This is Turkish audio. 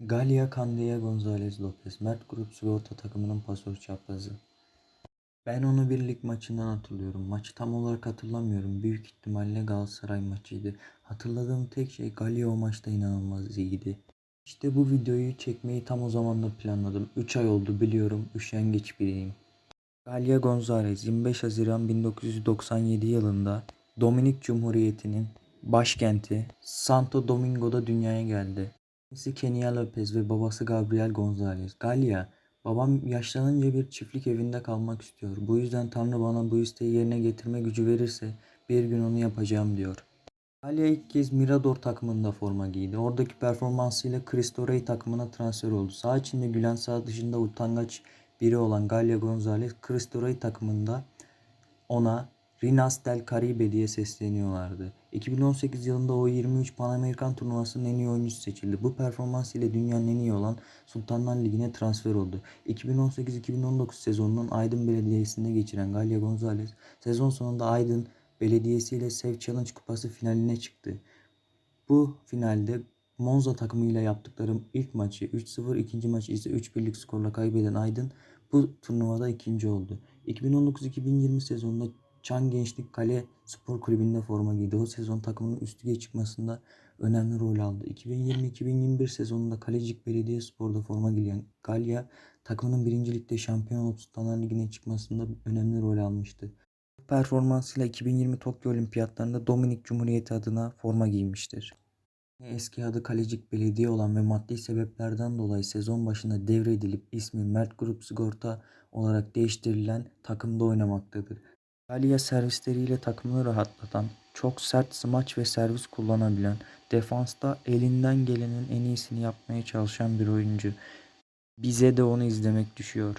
Galia Candia Gonzalez Lopez, Mert Grup Sigorta takımının pasör çaprazı. Ben onu bir lig maçından hatırlıyorum. Maçı tam olarak hatırlamıyorum. Büyük ihtimalle Galatasaray maçıydı. Hatırladığım tek şey Galia o maçta inanılmaz iyiydi. İşte bu videoyu çekmeyi tam o zaman da planladım. 3 ay oldu biliyorum. Üşengeç biriyim. Galia Gonzalez 25 Haziran 1997 yılında Dominik Cumhuriyeti'nin başkenti Santo Domingo'da dünyaya geldi. Annesi Kenya Lopez ve babası Gabriel Gonzalez. Galia, babam yaşlanınca bir çiftlik evinde kalmak istiyor. Bu yüzden Tanrı bana bu isteği yerine getirme gücü verirse bir gün onu yapacağım diyor. Galia ilk kez Mirador takımında forma giydi. Oradaki performansıyla Cristo Rey takımına transfer oldu. Sağ içinde gülen sağ dışında utangaç biri olan Galia Gonzalez Cristo Rey takımında ona Rinas del Caribe diye sesleniyorlardı. 2018 yılında o 23 Pan Amerikan turnuvasının en iyi oyuncusu seçildi. Bu performans ile dünyanın en iyi olan Sultanlar Ligi'ne transfer oldu. 2018-2019 sezonunun Aydın Belediyesi'nde geçiren Galia Gonzalez sezon sonunda Aydın Belediyesi ile Sev Challenge Kupası finaline çıktı. Bu finalde Monza takımıyla yaptıkları ilk maçı 3-0, ikinci maçı ise 3-1'lik skorla kaybeden Aydın bu turnuvada ikinci oldu. 2019-2020 sezonunda Çan Gençlik Kale Spor Kulübü'nde forma giydi. O sezon takımının üst lige çıkmasında önemli rol aldı. 2020-2021 sezonunda Kalecik Belediyespor'da forma giyen Galya takımının birinci ligde şampiyon olup Sultanlar Ligi'ne çıkmasında önemli rol almıştı. Performansıyla 2020 Tokyo Olimpiyatlarında Dominik Cumhuriyeti adına forma giymiştir. Eski adı Kalecik Belediye olan ve maddi sebeplerden dolayı sezon başında devredilip ismi Mert Grup Sigorta olarak değiştirilen takımda oynamaktadır. Galia servisleriyle takımını rahatlatan, çok sert smaç ve servis kullanabilen, defansta elinden gelenin en iyisini yapmaya çalışan bir oyuncu. Bize de onu izlemek düşüyor.